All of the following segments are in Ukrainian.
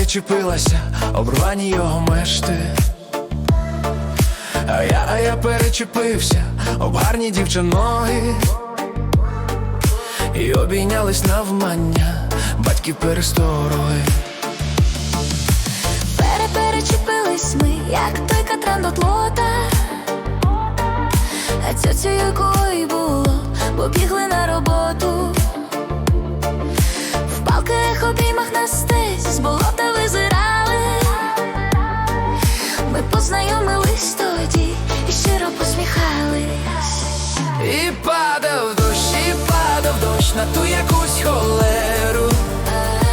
перечепилася, обрвані його мешти. А я, а я перечепився, об гарні дівчиноги. І обійнялись навмання, батьків перестороги. Переперечепились ми, як той катран до тлота. А цьоцю якої було, бо бігли на роботу. В палках обіймах на І падав дощ, і падав дощ на ту якусь холеру.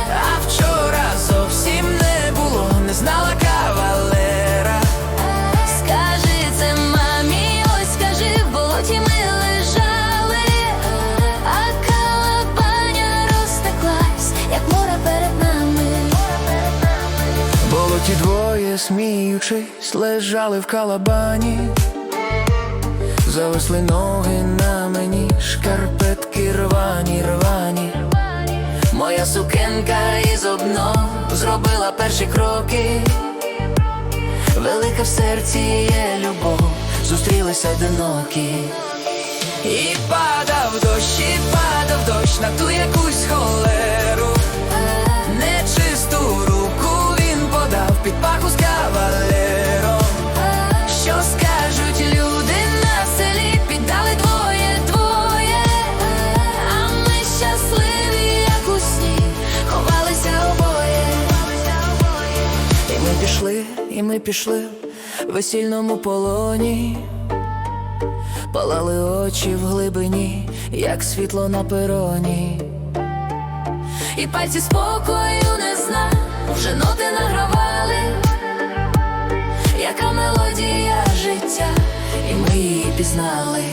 А вчора зовсім не було, не знала кавалера. Скажи це мамі, ось скажи, в болоті ми лежали, а калабаня розтеклась, як море перед нами. Болоті двоє, сміючись, лежали в калабані. Зависли ноги на мені, шкарпетки рвані, рвані. Моя сукенка із обнов зробила перші кроки. Велика в серці є любов, зустрілися одинокі. І падав дощ, і падав дощ на ту якусь холеру. І ми пішли в весільному полоні. Палали очі в глибині, як світло на пероні. І пальці спокою не зна, вже ноти награвали, яка мелодія життя, і ми її пізнали.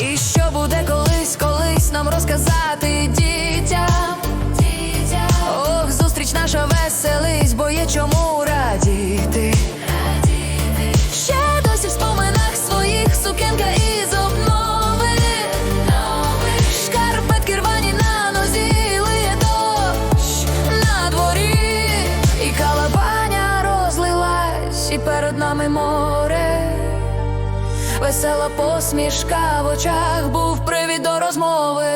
І що буде колись, колись нам розказати перед нами море. Весела посмішка в очах був привід до розмови.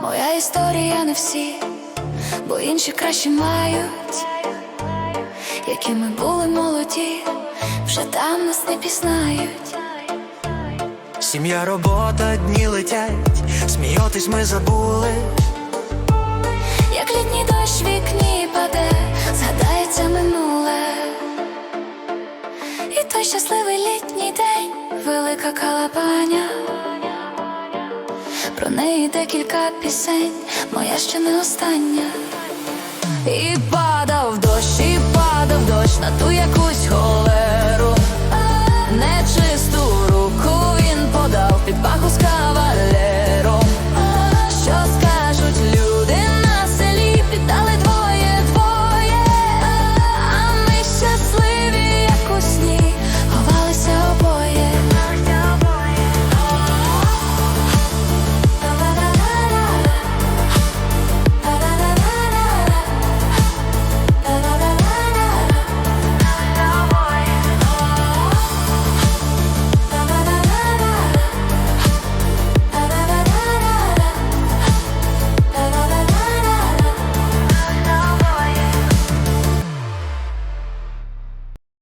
Моя історія не всі, бо інші краще мають. Які ми були молоді, вже там нас не пізнають. Сім'я, робота, дні летять, сміятись ми забули. Велика калапаня. Про неї декілька пісень, моя ще не остання. І падав дощ, і падав дощ на ту якусь холеру.